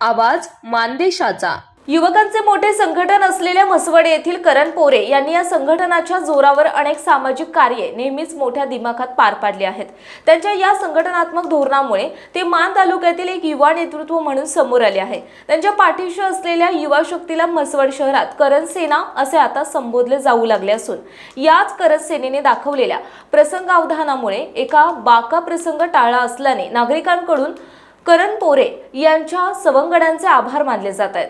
आवाज मानदेशाचा. युवकांचे मोठे संघटन असलेल्या म्हसवड येथील करण पोरे यांनी या संघटनाच्या जोरावर अनेक सामाजिक कार्ये नेहमीच मोठ्या दिमाखात पार पाडली आहेत. त्यांच्या या संघटनात्मक धोरणामुळे ते मान तालुक्यातील एक युवा नेतृत्व म्हणून समोर आले आहे. त्यांच्या पाठीशी असलेल्या युवा शक्तीला म्हसवड शहरात करण सेना असे आता संबोधले जाऊ लागले असून याच करण सेनेने दाखवलेल्या प्रसंगावधानामुळे एका बाका प्रसंग टाळला असल्याने नागरिकांकडून करण पोरे यांच्या सवंगड्यांचे आभार मानले जात आहेत.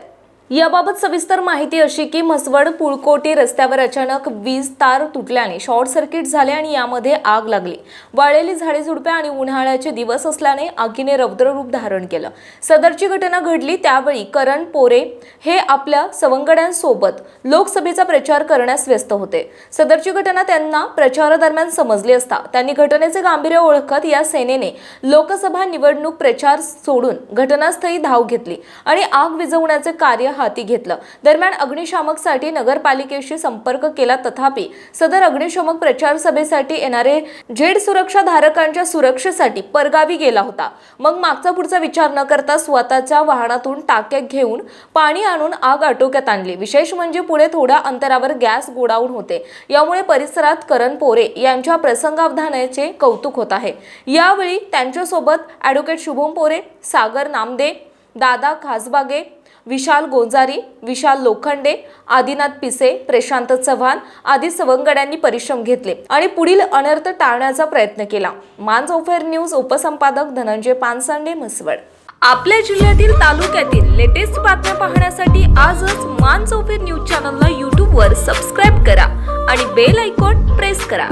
याबाबत सविस्तर माहिती अशी की म्हसवड पुळकोटी रस्त्यावर अचानक वीज तार तुटल्याने शॉर्ट सर्किट झाले आणि यामध्ये आग लागली. वाळलेली झाडे झुडपे आणि उन्हाळ्याचे दिवस असल्याने आगीने रौद्र रूप धारण केलं. सदरची घटना घडली त्यावेळी करण पोरे हे आपल्या सवंगड्यांसोबत लोकसभेचा प्रचार करण्यास व्यस्त होते. सदरची घटना त्यांना प्रचारादरम्यान समजली असता त्यांनी घटनेचे गांभीर्य ओळखत या सेनेने लोकसभा निवडणूक प्रचार सोडून घटनास्थळी धाव घेतली आणि आग विझवण्याचे कार्य हाती घेतलं. दरम्यान अग्निशामकसाठी नगरपालिकेशी संपर्क केला. तथापि सदर अग्निशामक प्रचार सभेसाठी येणारे झेड सुरक्षा धारकांच्या सुरक्षेसाठी परगावी गेला होता. मग मागचा पुढचा विचार न करता स्वतःच्या वाहनातून टाक्या घेऊन पाणी आणून आग आटोक्यात आणली. विशेष म्हणजे पुढे थोड्या अंतरावर गॅस गोडाऊन होते. यामुळे परिसरात करण पोरे यांच्या प्रसंगावधानाचे कौतुक होत आहे. यावेळी त्यांच्यासोबत ॲडव्होकेट शुभम पोरे सागर नामदे दादा खासबागे विशाल गोंजारी विशाल लोखंडे आदिनाथ पिसे प्रशांत चव्हाण आदी सवंगड्यांनी परिश्रम घेतले आणि पुढील अनर्थ टाळण्याचा प्रयत्न केला. मांज चौफेर न्यूज उपसंपादक धनंजय पानसांडे म्हसवड. आपल्या जिल्ह्यातील तालुक्यातील लेटेस्ट बातम्या पाहण्यासाठी आजच मान चौफेर न्यूज चॅनलला यूट्यूबवर सबस्क्राईब करा आणि बेल आयकॉन प्रेस करा.